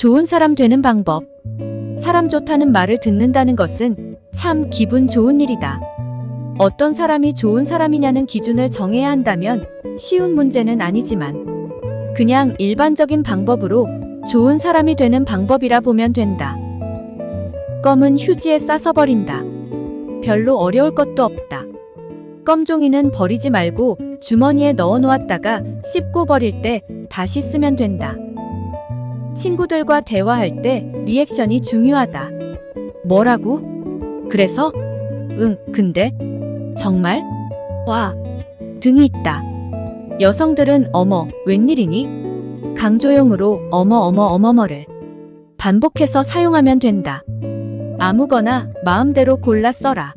좋은 사람 되는 방법. 사람 좋다는 말을 듣는다는 것은 참 기분 좋은 일이다. 어떤 사람이 좋은 사람이냐는 기준을 정해야 한다면 쉬운 문제는 아니지만 그냥 일반적인 방법으로 좋은 사람이 되는 방법이라 보면 된다. 껌은 휴지에 싸서 버린다. 별로 어려울 것도 없다. 껌종이는 버리지 말고 주머니에 넣어 놓았다가 씹고 버릴 때 다시 쓰면 된다. 친구들과 대화할 때 리액션이 중요하다. 뭐라고? 그래서? 응, 근데? 정말? 와, 등이 있다. 여성들은 어머, 웬일이니? 강조용으로 어머 어머 어머머를 반복해서 사용하면 된다. 아무거나 마음대로 골라 써라.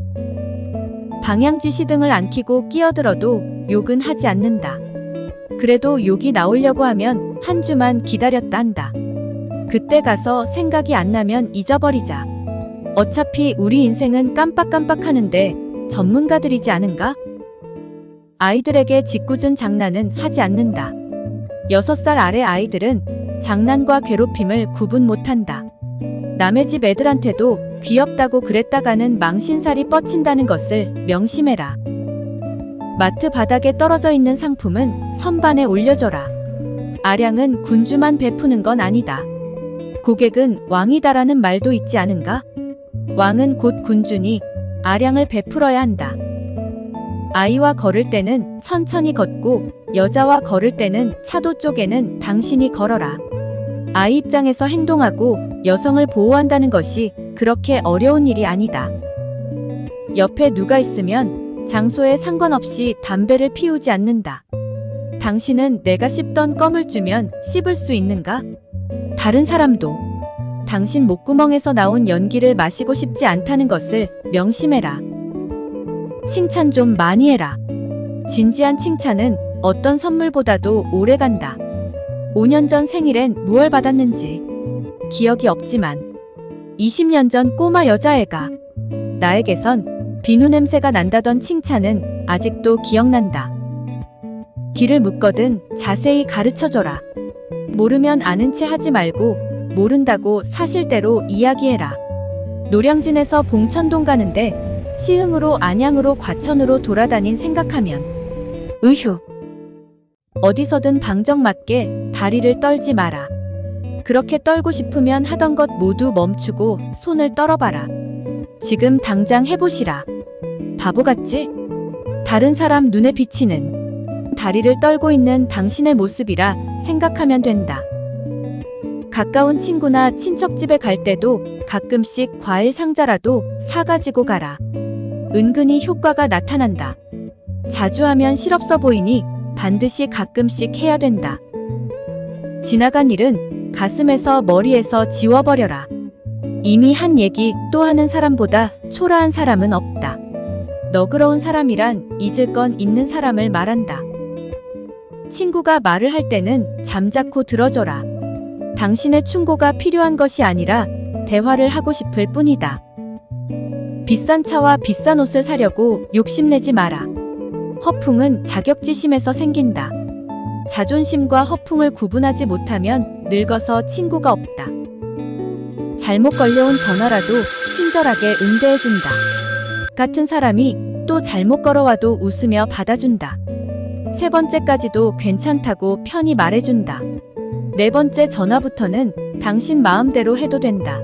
방향 지시 등을 안 켜고 끼어들어도 욕은 하지 않는다. 그래도 욕이 나오려고 하면 한 주만 기다렸다 한다. 그때 가서 생각이 안 나면 잊어버리자. 어차피 우리 인생은 깜빡깜빡 하는데 전문가들이지 않은가? 아이들에게 짓궂은 장난은 하지 않는다. 6살 아래 아이들은 장난과 괴롭힘을 구분 못한다. 남의 집 애들한테도 귀엽다고 그랬다가는 망신살이 뻗친다는 것을 명심해라. 마트 바닥에 떨어져 있는 상품은 선반에 올려줘라. 아량은 군주만 베푸는 건 아니다. 고객은 왕이다라는 말도 있지 않은가? 왕은 곧 군주니 아량을 베풀어야 한다. 아이와 걸을 때는 천천히 걷고 여자와 걸을 때는 차도 쪽에는 당신이 걸어라. 아이 입장에서 행동하고 여성을 보호한다는 것이 그렇게 어려운 일이 아니다. 옆에 누가 있으면 장소에 상관없이 담배를 피우지 않는다. 당신은 내가 씹던 껌을 주면 씹을 수 있는가? 다른 사람도 당신 목구멍에서 나온 연기를 마시고 싶지 않다는 것을 명심해라. 칭찬 좀 많이 해라. 진지한 칭찬은 어떤 선물보다도 오래 간다. 5년 전 생일엔 무얼 받았는지 기억이 없지만 20년 전 꼬마 여자애가 나에게선 비누 냄새가 난다던 칭찬은 아직도 기억난다. 길을 묻거든 자세히 가르쳐줘라. 모르면 아는 채 하지 말고 모른다고 사실대로 이야기해라. 노량진에서 봉천동 가는데 시흥으로 안양으로 과천으로 돌아다닌 생각하면 으휴 어디서든 방정 맞게 다리를 떨지 마라. 그렇게 떨고 싶으면 하던 것 모두 멈추고 손을 떨어봐라. 지금 당장 해보시라. 바보 같지? 다른 사람 눈에 비치는 다리를 떨고 있는 당신의 모습이라 생각하면 된다. 가까운 친구나 친척 집에 갈 때도 가끔씩 과일 상자라도 사가지고 가라. 은근히 효과가 나타난다. 자주 하면 실없어 보이니 반드시 가끔씩 해야 된다. 지나간 일은 가슴에서 머리에서 지워버려라. 이미 한 얘기 또 하는 사람보다 초라한 사람은 없다. 너그러운 사람이란 잊을 건 있는 사람을 말한다. 친구가 말을 할 때는 잠자코 들어줘라. 당신의 충고가 필요한 것이 아니라 대화를 하고 싶을 뿐이다. 비싼 차와 비싼 옷을 사려고 욕심내지 마라. 허풍은 자격지심에서 생긴다. 자존심과 허풍을 구분하지 못하면 늙어서 친구가 없다. 잘못 걸려온 전화라도 친절하게 응대해준다. 같은 사람이 또 잘못 걸어와도 웃으며 받아준다. 세 번째까지도 괜찮다고 편히 말해준다. 네 번째 전화부터는 당신 마음대로 해도 된다.